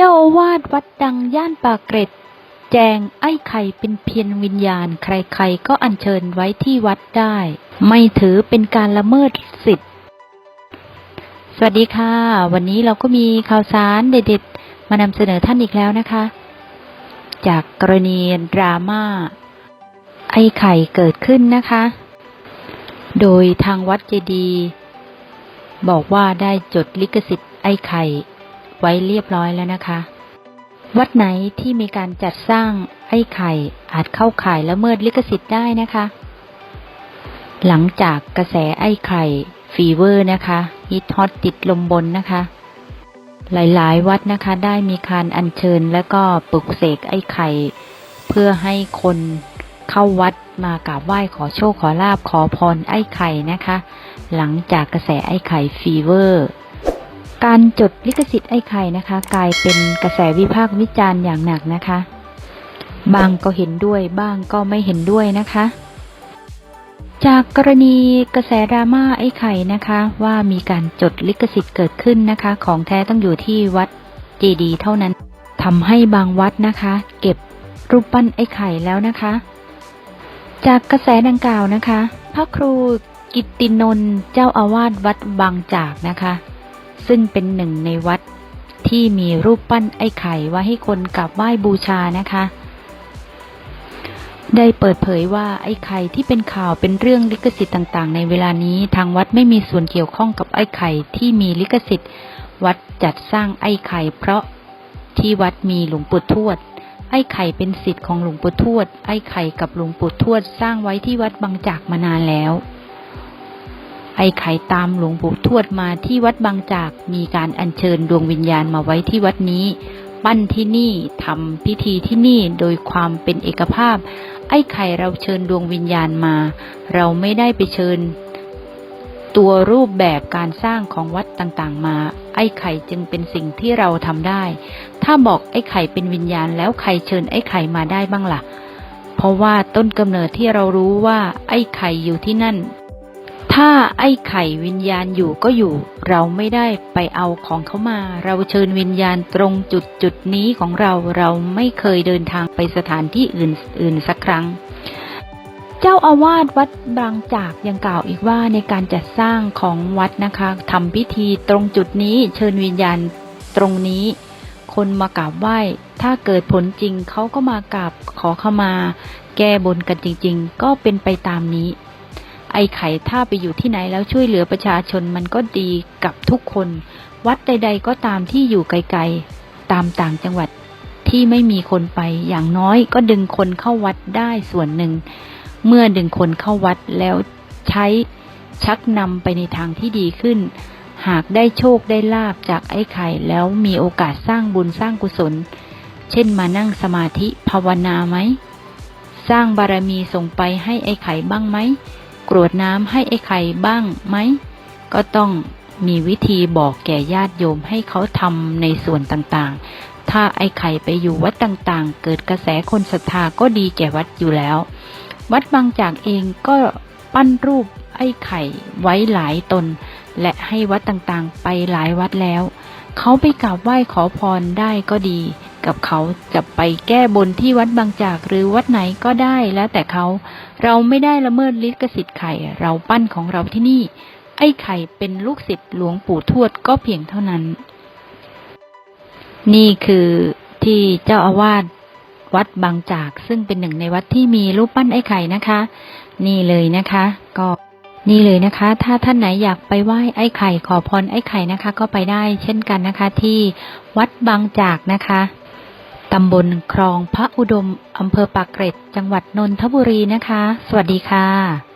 เจ้าอาวาสวัดดังย่านปากเกร็ด แจงไอ้ไข่เป็นเพียงวิญญาณ ใครๆก็อัญเชิญไว้ที่วัดได้ ไม่ถือเป็นการละเมิดสิทธิ์สวัสดีค่ะ วันนี้เราก็มีข่าวสารเด็ดๆ มานำเสนอท่านอีกแล้วนะคะ จากกรณีดราม่าไอ้ไข่เกิดขึ้นนะคะ โดยทางวัดเจดีย์บอกว่าได้จดลิขสิทธิ์ไอ้ไข่ ไว้เรียบร้อยแล้วนะคะ วัดไหนที่มีการจัดสร้างไอ้ไข่อาจเข้าข่ายละเมิดลิขสิทธิ์ได้นะคะ หลังจากกระแสไอ้ไข่ฟีเวอร์นะคะฮิตฮอตติดลมบนนะคะ หลายๆ วัดนะคะได้มีการอัญเชิญแล้วก็ปลุกเสกไอ้ไข่ เพื่อให้คนเข้าวัดมากราบไหว้ขอโชคขอลาบขอพรไอ้ไข่นะคะ หลังจากกระแสไอ้ไข่ฟีเวอร์ การจดลิขสิทธิ์ไอ้ไข่นะคะ กลายเป็นกระแสวิพากษ์วิจารณ์อย่างหนักนะคะ บางก็เห็นด้วยบ้างก็ไม่เห็นด้วยนะคะ จากกรณีกระแสดราม่าไอ้ไข่นะคะ ว่ามีการจดลิขสิทธิ์เกิดขึ้นนะคะ ของแท้ต้องอยู่ที่วัดเจดีย์เท่านั้นทำให้บางวัดนะคะ เก็บรูปปั้นไอ้ไข่แล้วนะคะ จากกระแสดังกล่าวนะคะ พระครูกิตตินนท์เจ้าอาวาสวัดบางจากนะคะ ซึ่งเป็นหนึ่งในวัดที่มีรูปปั้นไอ้ไข่ไว้ให้คนกราบไหว้บูชานะคะ ได้เปิดเผยว่าไอ้ไข่ที่เป็นข่าวเป็นเรื่องลิขสิทธิ์ต่างๆ ในเวลานี้ทางวัดไม่มีส่วนเกี่ยวข้องกับไอ้ไข่ที่มีลิขสิทธิ์ วัดจัดสร้างไอ้ไข่เพราะที่วัดมีหลวงปู่ทวด ไอ้ไข่เป็นสิทธิ์ของหลวงปู่ทวด ไอ้ไข่กับหลวงปู่ทวดสร้างไว้ที่วัดบางจากมานานแล้ว ไอ้ไข่ตามหลวงปู่ทวดมาที่วัดบางจากมีการอัญเชิญดวงวิญญาณมาไว้ที่วัดนี้ ปั้นที่นี่ทำพิธีที่นี่โดยความเป็นเอกภาพ ไอ้ไข่เราเชิญดวงวิญญาณมา เราไม่ได้ไปเชิญ ตัวรูปแบบการสร้างของวัดต่างๆมา ไอ้ไข่จึงเป็นสิ่งที่เราทำได้ ถ้าบอกไอ้ไข่เป็นวิญญาณแล้วใครเชิญไอ้ไข่มาได้บ้างล่ะ เพราะว่าต้นกำเนิดที่เรารู้ว่า ไอ้ไข่อยู่ที่นั่น ถ้าไอ้ไข่วิญญาณอยู่ก็อยู่ เราไม่ได้ไปเอาของเขามา เราเชิญวิญญาณตรงจุดจุดนี้ของเราเราไม่เคยเดินทางไปสถานที่อื่นอื่นสักครั้ง เจ้าอาวาสวัดบางจากยังกล่าวอีกว่าในการจัดสร้างของวัดนะคะทำพิธีตรงจุดนี้เชิญวิญญาณตรงนี้ คนมากราบไหว้ ถ้าเกิดผลจริงเขาก็มากราบขอเข้ามา แก้บนกันจริง ๆ ก็เป็นไปตามนี้ ไอ้ไข่ถ้าไปอยู่ที่ไหนแล้วช่วยเหลือประชาชนมันก็ดีกับทุกคน วัดใด ๆ ก็ตามที่อยู่ไกลๆ ตามต่างจังหวัดที่ไม่มีคนไปอย่างน้อยก็ดึงคนเข้าวัดได้ส่วนหนึ่ง เมื่อดึงคนเข้าวัดแล้วใช้ชักนำไปในทางที่ดีขึ้น หากได้โชคได้ลาบจากไอ้ไข่แล้วมีโอกาสสร้างบุญสร้างกุศล เช่นมานั่งสมาธิภาวนาไหม สร้างบารมีส่งไปให้ไอ้ไข่บ้างไหม กรวดน้ำให้ไอ้ไข่บ้างไหม ก็ต้องมีวิธีบอกแก่ญาติโยมให้เขาทำในส่วนต่างๆ ถ้าไอ้ไข่ไปอยู่วัดต่างๆ เกิดกระแสคนศรัทธาก็ดีแก่วัดอยู่แล้ว วัดบางจากเองก็ปั้นรูปไอ้ไข่ไว้หลายตน และให้วัดต่างๆ ไปหลายวัดแล้ว เขาไปกราบไหว้ขอพรได้ก็ดี กับเขาจะไปแก้บนที่วัดบางจากหรือวัดไหนก็ได้แล้วแต่เขา เราไม่ได้ละเมิดลิขสิทธิ์ไข่ เราปั้นของเราที่นี่ ไอ้ไข่เป็นลูกศิษย์หลวงปู่ทวดก็เพียงเท่านั้น นี่คือที่เจ้าอาวาสวัดบางจาก ซึ่งเป็นหนึ่งในวัดที่มีรูปปั้นไอ้ไข่นะคะ นี่เลยนะคะ ก็นี่เลยนะคะ ถ้าท่านไหนอยากไปไหว้ไอ้ไข่ขอพรไอ้ไข่นะคะ ก็ไปได้เช่นกันนะคะ ที่วัดบางจากนะคะ ตำบลคลองพระอุดม อำเภอปากเกร็ด จังหวัดนนทบุรีนะคะ สวัสดีค่ะ